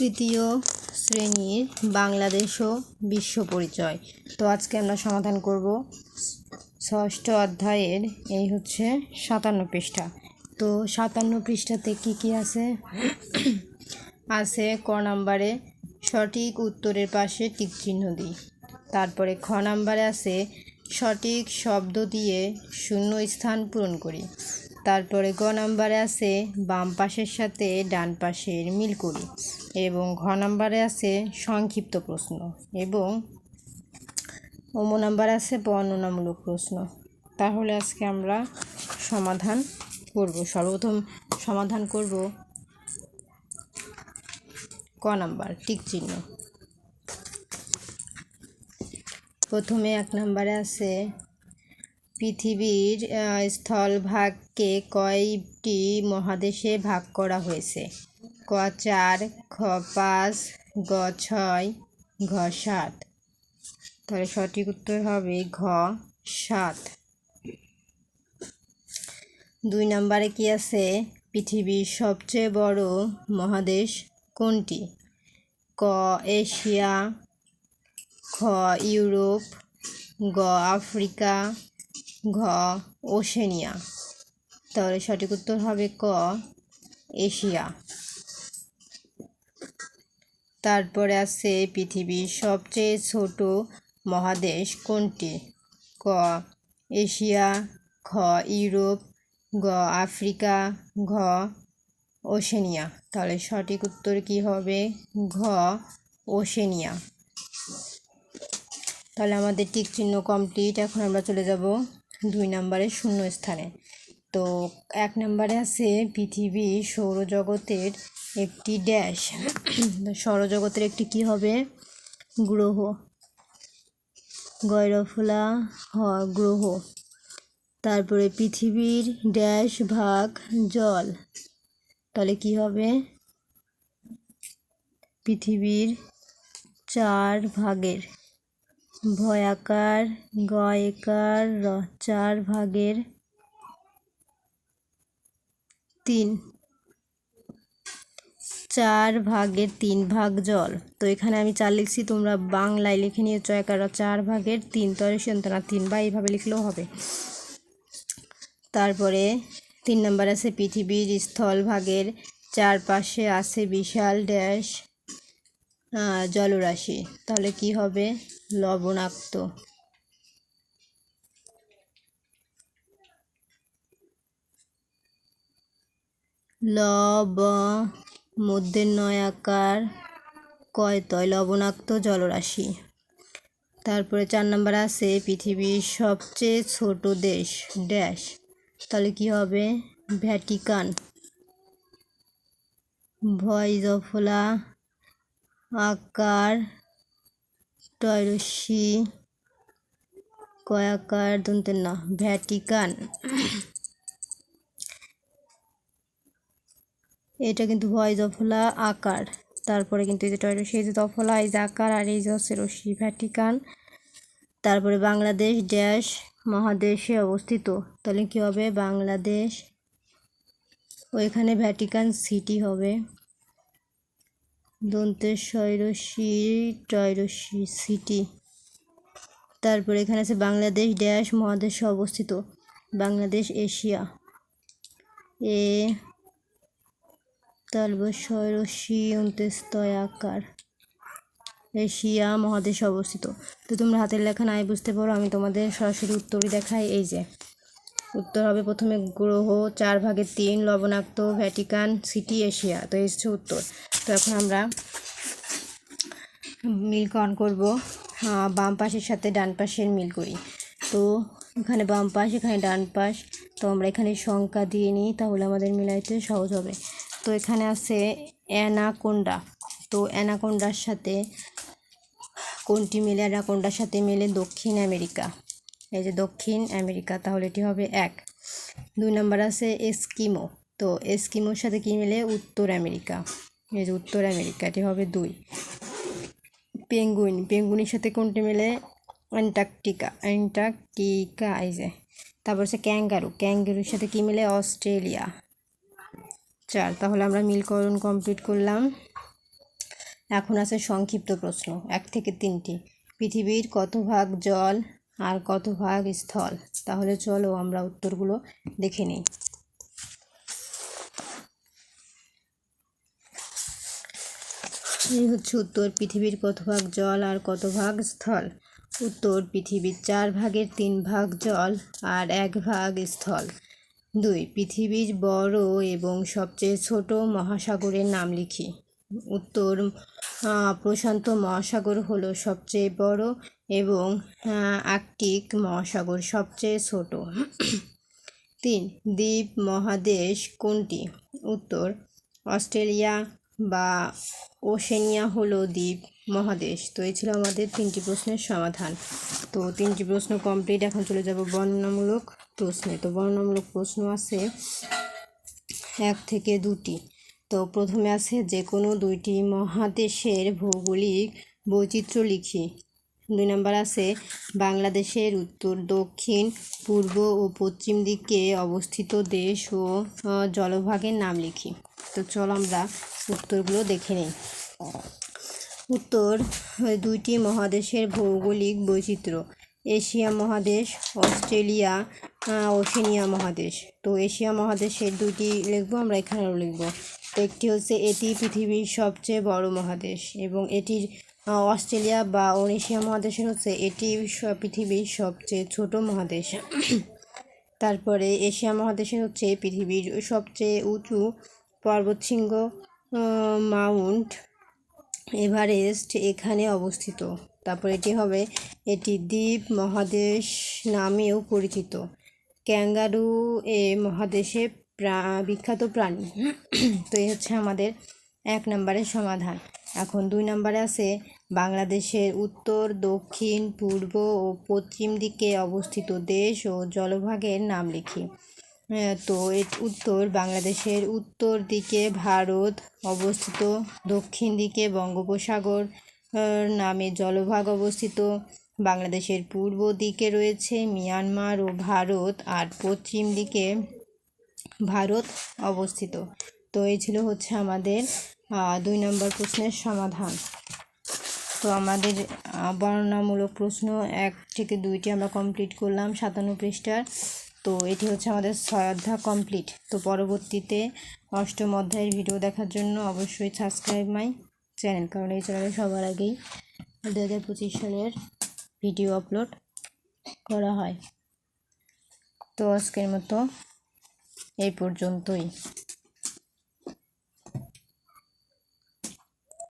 তৃতীয় শ্রেণির বাংলাদেশ ও বিশ্ব পরিচয়। তো আজকে আমরা সমাধান করব ষষ্ঠ অধ্যায়ের, এই হচ্ছে সাতান্ন পৃষ্ঠা। তো সাতান্ন পৃষ্ঠাতে কি কি আছে? আছে ক নাম্বারে সঠিক উত্তরের পাশে টিক চিহ্ন দিই। তারপরে খ নাম্বারে আছে সঠিক শব্দ দিয়ে শূন্য স্থান পূরণ করি। তারপরে গ নাম্বারে আছে বাম পাশের সাথে ডান পাশের মিল করি এবং ঘ নাম্বারে আছে সংক্ষিপ্ত প্রশ্ন এবং অম নাম্বারে আছে বর্ণনামূলক প্রশ্ন। তাহলে আজকে আমরা সমাধান করব, সর্বপ্রথম সমাধান করব ক নাম্বার, টিক চিহ্ন। প্রথমে এক নম্বরে আছে পৃথিবীর স্থলভাগকে কয়টি মহাদেশে ভাগ করা হয়েছে? ক চার, খ পাঁচ, গ ছয়, ঘ সাত। তাহলে সঠিক উত্তর হবে ঘ সাত। দুই নম্বরে কি আছে? পৃথিবীর সবচেয়ে বড় মহাদেশ কোনটি? ক এশিয়া, খ ইউরোপ, গ আফ্রিকা ঘ ওশেনিয়া তাহলে সঠিক উত্তর হবে ক, এশিয়া। তারপরে আছে পৃথিবীর সবচেয়ে ছোট মহাদেশ কোনটি? ক, এশিয়া, খ, ইউরোপ, গ, আফ্রিকা, ঘ ওশেনিয়া তাহলে সঠিক উত্তর কি হবে? ঘ ওশেনিয়া তাহলে আমাদের টিক চিহ্ন কমপ্লিট এখন আমরা চলে যাব দুই নম্বরে শূন্য স্থানে তো এক নম্বরে আছে পৃথিবী সৌরজগতের একটি ড্যাশ। সৌরজগতের একটি কি হবে? গ্রহ। গৈরফলা হ, গ্রহ। তারপরে পৃথিবীর ড্যাশ ভাগ জল। তাহলে কি হবে? পৃথিবীর চার ভাগের। ভয়াকার, গয়কার, র, চার ভাগের তিন। চার ভাগের তিন ভাগ জল। তো এখানে আমি চার লিখছি, তোমরা বাংলায় লিখে নিয়ে চয়কার চার ভাগের তিন তরে সন্তানা তিন বা এইভাবে লিখলেও হবে। তারপরে তিন নম্বর আছে, পৃথিবীর স্থলভাগের চারপাশে আছে বিশাল ড্যাশ। জলরাশি। তাহলে কি হবে? লবণাক্ত। লব মধ্যে নয় আকার। কয়তয়? লবণাক্ত জলরাশি। তারপরে চার নম্বর আছে, পৃথিবীর সবচেয়ে ছোট দেশ, ড্যাশ। তাহলে কি হবে? ভ্যাটিকান। ভয় জফলা আকার টয়রসি কয়াকার, দন্তের না, ভ্যাটিকান। এটা কিন্তু ভয় দফলা আকার। তারপরে কিন্তু এই যে টয়রসি এই যে দফলা, এই যে আকার, আর এই যে হচ্ছে রশ্মি, ভ্যাটিকান। তারপরে বাংলাদেশ ড্যাশ মহাদেশে অবস্থিত। তাহলে কী হবে? বাংলাদেশ, ওইখানে ভ্যাটিকান সিটি হবে। দন্তেশ্বরসি, টয়রসি সিটি। তারপরে এখানে আছে বাংলাদেশ ড্যাশ মহাদেশে অবস্থিত, বাংলাদেশ এশিয়া। এ তারপর সরসি অন্ত্যস্তয় আকার, এশিয়া মহাদেশে অবস্থিত। তো তোমরা হাতের লেখা নাই বুঝতে পারো, আমি তোমাদের সরাসরি উত্তরই দেখাই, এই যে। উত্তর হবে। প্রথমে গ্রহ চার ভাগের তিন লবণাক্ত ভ্যাটিকান সিটি এশিয়া। তো হচ্ছে উত্তর। তো এখন আমরা মিলকরণ করব। আহ, বাম পাশের সাথে ডান পাশের মিল করি। তো এখানে বাম পাশ এখানে ডান পাশ। তো আমরা এখানে সংখ্যা দিয়ে নিই তাহলে আমাদের মিলাইতে সহজ হবে। তো এখানে আছে অ্যানাকোন্ডা। তো অ্যানাকোন্ডার সাথে কোনটি মিলে? অ্যানাকোন্ডার সাথে মিলে দক্ষিণ আমেরিকা। এই যে দক্ষিণ আমেরিকা, তাহলে এটি হবে এক। দুই নম্বর আছে এস্কিমো। তো এস্কিমোর সাথে কী মিলে? উত্তর আমেরিকা। এই যে উত্তর আমেরিকা, এটি হবে দুই। পেঙ্গুইন, পেঙ্গুইনের সাথে কোনটি মিলে? অ্যান্টার্কটিকা অ্যান্টার্কটিকা, এই যে। তারপর হচ্ছে ক্যাঙ্গারু। ক্যাঙ্গারুর সাথে কী মিলে? অস্ট্রেলিয়া। চার, তাহলে আমরা মিলকরণ কমপ্লিট করলাম। এখন আছে সংক্ষিপ্ত প্রশ্ন, এক থেকে তিনটি। পৃথিবীর কত ভাগ জল আর কত ভাগ স্থল। তাহলে চলো আমরা উত্তরগুলো দেখে নিই। এই হচ্ছে উত্তর, পৃথিবীর কত ভাগ জল আর কত ভাগ স্থল? উত্তর, পৃথিবীর চার ভাগের তিন ভাগ জল আর এক ভাগ স্থল। দুই, পৃথিবীর বড় এবং সবচেয়ে ছোট মহাসাগরের নাম লিখি। উত্তর প্রশান্ত মহাসাগর হলো সবচেয়ে বড় এবং আর্কটিক মহাসাগর সবচেয়ে ছোট। তিন, দ্বীপ মহাদেশ কোনটি? উত্তর, অস্ট্রেলিয়া বা ওশেনিয়া হলো দ্বীপ মহাদেশ। তো এই ছিল আমাদের তিনটি প্রশ্নের সমাধান। তো তিনটি প্রশ্ন কমপ্লিট এখন চলে যাব বর্ণনামূলক প্রশ্নে। তো বর্ণনামূলক প্রশ্ন আছে এক থেকে দুটি। তো প্রথমে আছে যে কোনো দুইটি মহাদেশের ভৌগোলিক বৈচিত্র্য লিখি। দুই নম্বর আছে বাংলাদেশের উত্তর, দক্ষিণ, পূর্ব ও পশ্চিম দিকে অবস্থিত দেশ ও জলভাগের নাম লিখি। তো চলো আমরা উত্তরগুলো দেখে নিই। উত্তর দুইটি মহাদেশের ভৌগোলিক বৈচিত্র্য। এশিয়া মহাদেশ, অস্ট্রেলিয়া ওশেনিয়া মহাদেশ। তো এশিয়া মহাদেশের দুইটি লিখব, আমরা এখানেও লিখব। একটি হচ্ছে এটি পৃথিবীর সবচেয়ে বড় মহাদেশ এবং এটির অস্ট্রেলিয়া বা এশিয়া মহাদেশের হচ্ছে এটি পৃথিবীর সবচেয়ে ছোট মহাদেশ। তারপরে এশিয়া মহাদেশের হচ্ছে পৃথিবীর সবচেয়ে উঁচু পর্বতশৃঙ্গ মাউন্ট এভারেস্ট এখানে অবস্থিত। তারপর এটি হবে এটি দ্বীপ মহাদেশ নামেও পরিচিত। ক্যাঙ্গারু এ মহাদেশে বিখ্যাত প্রাণী। তো এই হচ্ছে আমাদের এক নম্বরের সমাধান। এখন দুই নম্বরে আছে বাংলাদেশের উত্তর, দক্ষিণ, পূর্ব ও পশ্চিম দিকে অবস্থিত দেশ ও জলভাগের নাম লিখি। তো এর উত্তর বাংলাদেশের উত্তর দিকে ভারত, অবস্থিত দক্ষিণ দিকে বঙ্গোপসাগর নামে জলভাগ অবস্থিত। বাংলাদেশের পূর্ব দিকে রয়েছে মিয়ানমার ও ভারত, আর পশ্চিম দিকে ভারত অবস্থিত। তো এই ছিল হচ্ছে আমাদের দুই নম্বর প্রশ্নের সমাধান। তো আমাদের বর্ণনামূলক প্রশ্ন এক থেকে দুইটি আমরা কমপ্লিট করলাম সাতান্ন পৃষ্ঠার। তো এটি হচ্ছে আমাদের ছয় কমপ্লিট তো পরবর্তীতে অষ্টম অধ্যায়ের ভিডিও দেখার জন্য অবশ্যই সাবস্ক্রাইব মাই চ্যানেল কারণ এই চ্যানেলে সবার আগেই দু হাজার পঁচিশ সালের ভিডিও আপলোড করা হয়। তো আজকের মতো এই পর্যন্তই।